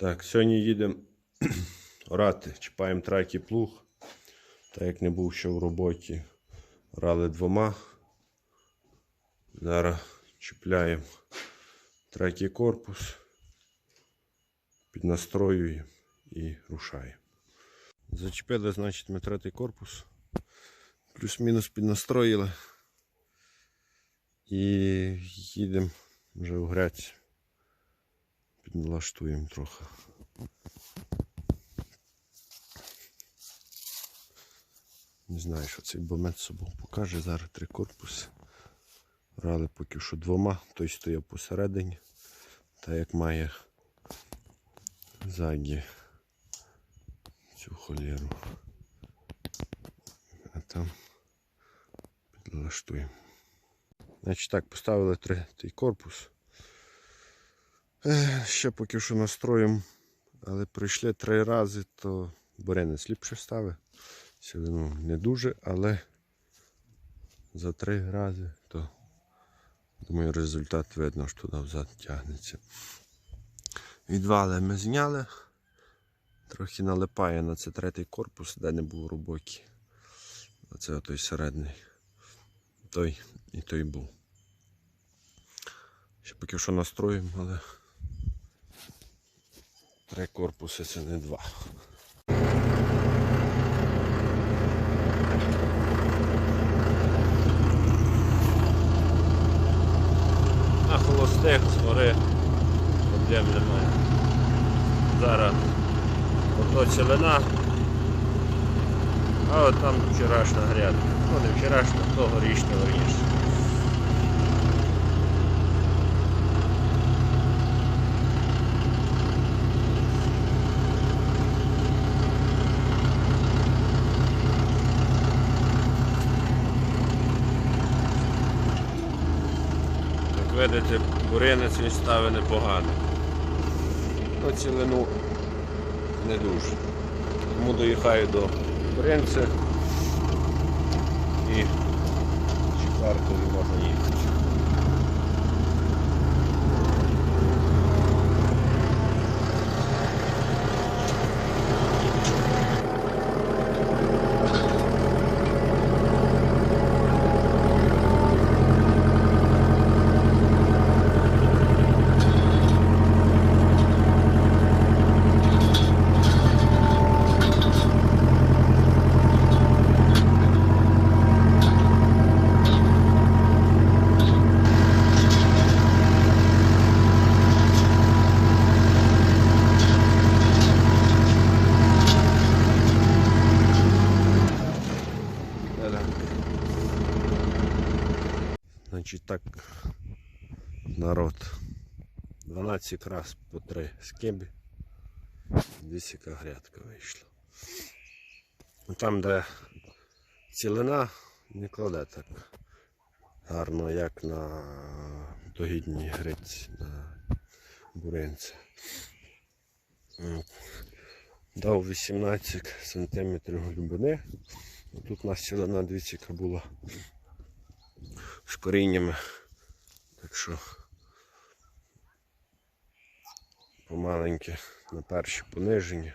Так, сьогодні їдемо орати. Чіпаємо третій плуг. Так як не був ще в роботі. Орали двома. Зараз чіпляємо третій корпус, піднастроюємо і рушаємо. Зачепили, значить, ми третій корпус. Плюс-мінус піднастроїли. І їдемо вже в грець. Підналаштуємо трохи. Не знаю, що цей бомет собою покаже. Зараз три корпуси. Рали поки що двома, той стояв посередині. Та як має ззаді цю холєру. А там підлаштуємо. Значить так, поставили третій корпус. Ще поки що настроїмо, але прийшли три рази, то буренець ліпше ставить. Сілину не дуже, але за три рази, то думаю результат видно, що туди взад тягнеться. Відвали ми зняли. Трохи налипає на це третій корпус, де не був робокий. Оце той середній. Той і той був. Ще поки що настроїмо, але три корпуси це не два. На холостих згори проблем немає. Зараз ото цілина, а от там вчорашня грядка. Ну не вчорашня, то горішня горіш. Як видите, буринець він ставить непогано. Ну, цілину не дуже. Тому доїхаю до буринця і четвертою можна їхати. Да-да. Значить так, народ. 12 раз по 3 скеби. Десь грядка вийшла. Ну, Там, де цілина, не кладе так гарно, як на догідній гриці на буринці. Дав 18 см глибини. Тут у нас цілина яка була з коріннями. Так що помаленьке на перші пониження.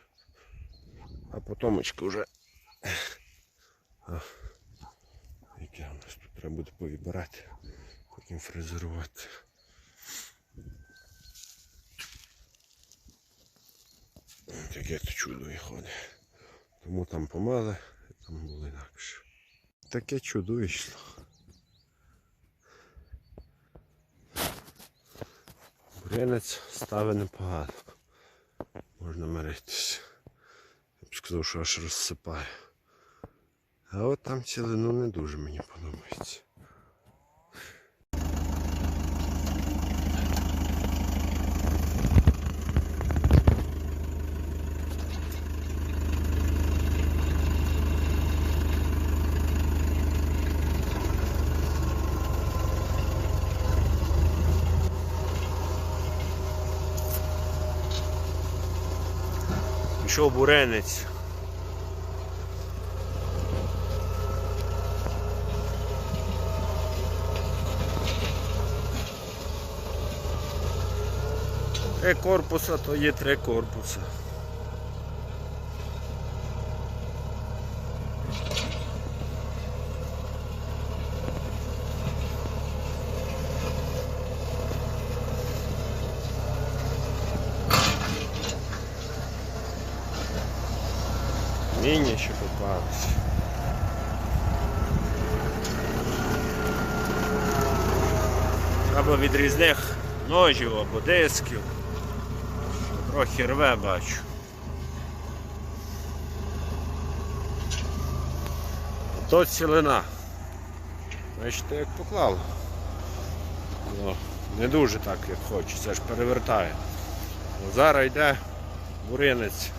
А потомочка вже яке у нас тут треба буде повибирати, потім фрезерувати. Таке то чудо виходить. Тому там помали, там було інакше. Таке чудо вийшло. Бурянець ставить непогано. Можна миритися. Я б сказав, що аж розсипає. А от там цілину не дуже мені подобається. Пішов буренець. Три корпуса, то є три корпуса. Міні ще попались. Або від різних ножів або дисків. Трохи рве бачу. То цілина. Бачите, як поклало. Ну, не дуже так, як хочеться, аж перевертає. Зараз йде буринець,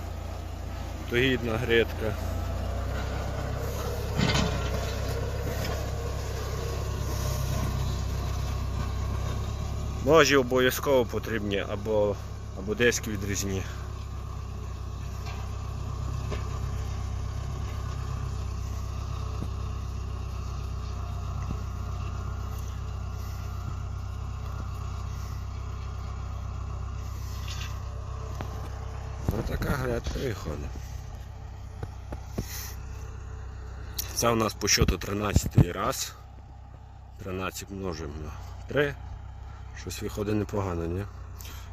тогідна грядка. Ножі обов'язково потрібні або, або диски відрізні. Ось така грядка виходить. Це у нас по щоту 13 раз. 13 множимо на 3. Щось виходить непогано, ні?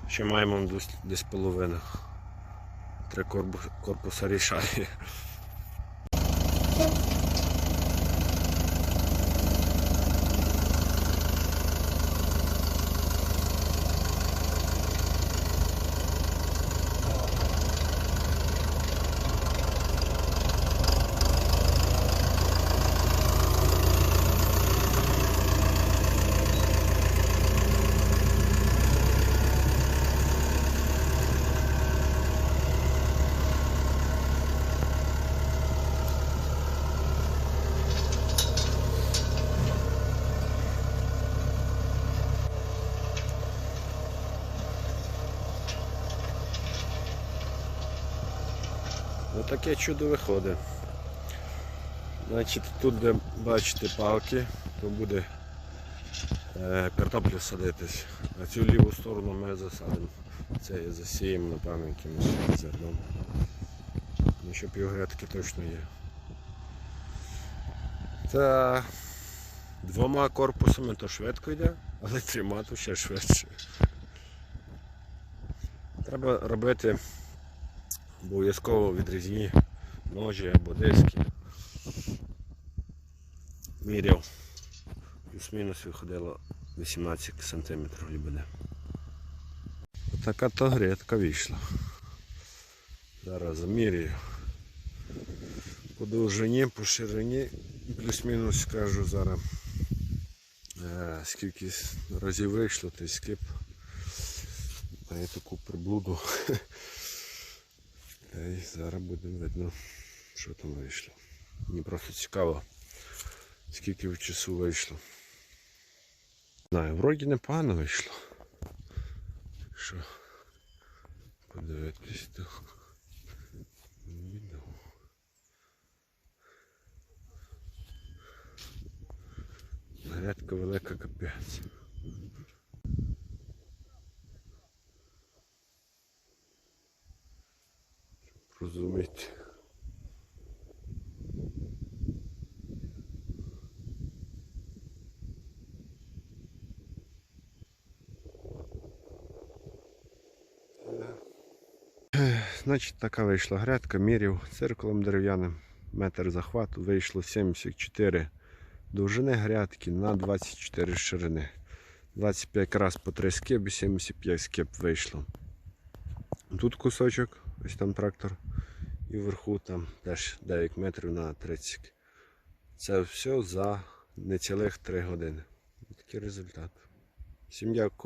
Ще маємо десь, десь половина. Три корпуса рішає. Отаке чудо виходить. Значить, тут, де бачите палки, то буде е, картоплю садитись. А цю ліву сторону ми засадимо. Це засіємо, напевно, якимось зерном. Ну, що півгрядки точно є. Та двома корпусами то швидко йде, але трьома то ще швидше. Треба робити обов'язково відрізні ножі або диски. Міряв. Плюс-мінус виходило 18 см глибини. Отака то грядка вийшла. Зараз замірюю. По довжині, по ширині, плюс-мінус скажу зараз. Е, скільки разів вийшло, той скип. Має таку приблуду. Зараз буде видно, що там вийшло. Мені просто цікаво, скільки в часу вийшло. Знаю, вроді непогано вийшло. Що подивитись то відео. Грядка велика капець. Значить, така вийшла грядка, міряв циркулем дерев'яним, метр захвату, вийшло 74 довжини грядки на 24 ширини. 25 раз по 3 скиби, 75 скиб вийшло. Тут кусочок, ось там трактор. І вверху там теж 9 метрів на 30. Це все за не цілих 3 години. Такий результат. Всім дякую.